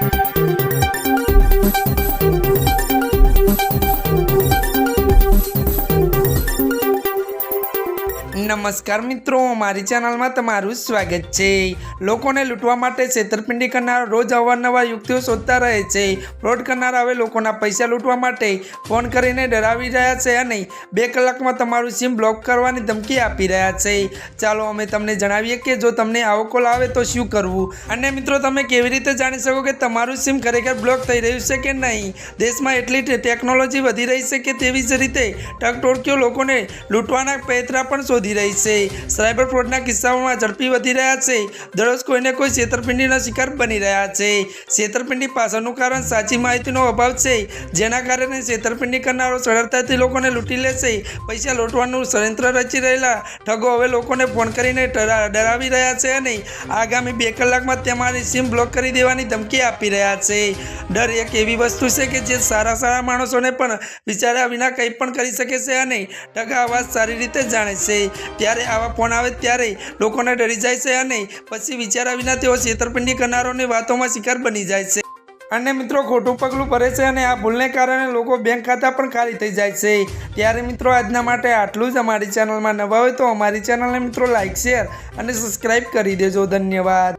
Thank you. નમસ્કાર મિત્રો, મારી ચેનલમાં તમારું સ્વાગત છે. લોકોને લૂંટવા માટે છેતરપિંડી કરનાર રોજ અવારનવાર યુક્તિઓ શોધતા રહે છે. ફ્રોડ કરનાર હવે લોકોના પૈસા લૂંટવા માટે ફોન કરીને ડરાવી રહ્યા છે અને બે કલાકમાં તમારું સિમ બ્લોક કરવાની ધમકી આપી રહ્યા છે. ચાલો અમે તમને જણાવીએ કે જો તમને આવો કોલ આવે તો શું કરવું? અને મિત્રો, તમે કેવી રીતે જાણી શકો કે તમારું સિમ ખરેખર બ્લોક થઈ રહ્યું છે કે નહીં? દેશમાં એટલી ટેકનોલોજી વધી રહી છે કે તેવી જ રીતે ટકટોળકીઓ લોકોને લૂંટવાના પેતરા પણ શોધી રહી છે. સાયબર ફ્રોડના કિસ્સાઓમાં ઝડપી વધી રહ્યા છે. દરરોજ કોઈને કોઈ છેતરપિંડીનો શિકાર બની રહ્યા છે. છેતરપિંડી પાછળનું કારણ સાચી માહિતીનો અભાવ છે. જેના કારણે છેતરપિંડી કરનારો સરળતાથી લોકોને લૂંટી લે છે. પૈસા લૂંટવાનું ષડયંત્ર રચી રહેલા ઠગો હવે લોકોને ફોન કરીને ડરા- ડરાવી રહ્યા છે અને આગામી બે કલાકમાં તમારી સિમ બ્લોક કરી દેવાની ધમકી આપી રહ્યા છે. ડર એક એવી વસ્તુ છે કે જે સારા સારા માણસોને પણ વિચાર્યા વિના કંઈ પણ કરી શકે છે અને ટકા અવાજ સારી રીતે જાણે છે. ત્યારે આવા ફોન આવે ત્યારે લોકોને ડરી જાય છે અને પછી વિચાર્યા વિના તેઓ છેતરપિંડી કરનારોની વાતોમાં શિકાર બની જાય છે. અને મિત્રો ખોટું પગલું ભરે છે અને આ ભૂલને કારણે લોકો બેંક ખાતા પણ ખાલી થઈ જાય છે. ત્યારે મિત્રો આજના માટે આટલું જ. અમારી ચેનલમાં નવા હોય તો અમારી ચેનલને મિત્રો લાઇક શેર અને સબસ્ક્રાઈબ કરી દેજો. ધન્યવાદ.